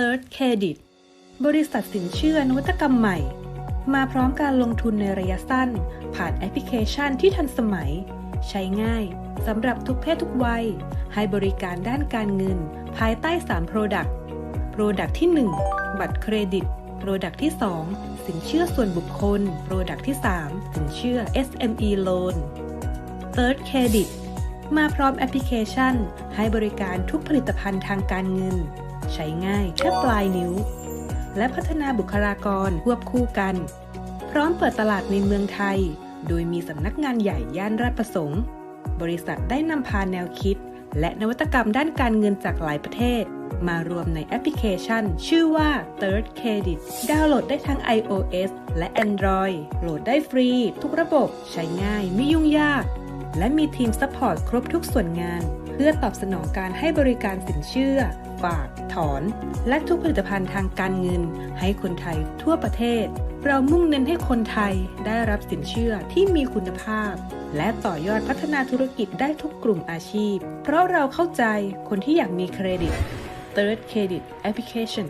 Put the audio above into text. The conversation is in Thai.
Third Credit บริษัทสินเชื่อนวัตกรรมใหม่ มาพร้อมการลงทุนในระยะสั้น ผ่านแอปพลิเคชันที่ทันสมัย ใช้ง่ายสำหรับทุกเพศทุกวัย ให้บริการด้านการเงิน ภายใต้ 3 Product Product ที่ 1 บัตรเครดิต Product ที่ 2 สินเชื่อส่วนบุคคล Product ที่ 3 สินเชื่อ SME Loan Third Credit มาพร้อมแอปพลิเคชัน ให้บริการทุกผลิตภัณฑ์ทางการเงิน ใช้ง่ายแค่ปลายนิ้ว และพัฒนาบุคลากรควบคู่กัน พร้อมเปิดตลาดในเมืองไทย โดยมีสำนักงานใหญ่ย่านราชประสงค์ บริษัทได้นำพาแนวคิด และนวัตกรรมด้านการเงินจากหลายประเทศ มารวมในแอปพลิเคชัน ชื่อว่า Third Credit ดาวน์โหลดได้ทั้ง iOS และ Android โหลดได้ฟรี ทุกระบบ ใช้ง่ายไม่ยุ่งยาก และมีทีมซัพพอร์ตครบทุกส่วนงาน เพื่อตอบสนองการให้บริการสินเชื่อ ฝาก ถอน และทุกผลิตภัณฑ์ทางการเงิน ให้คนไทยทั่วประเทศ เรามุ่งเน้นให้คนไทยได้รับสินเชื่อที่มีคุณภาพ และต่อยอดพัฒนาธุรกิจได้ทุกกลุ่มอาชีพ เพราะเราเข้าใจคนที่อยากมีเครดิต Third Credit Application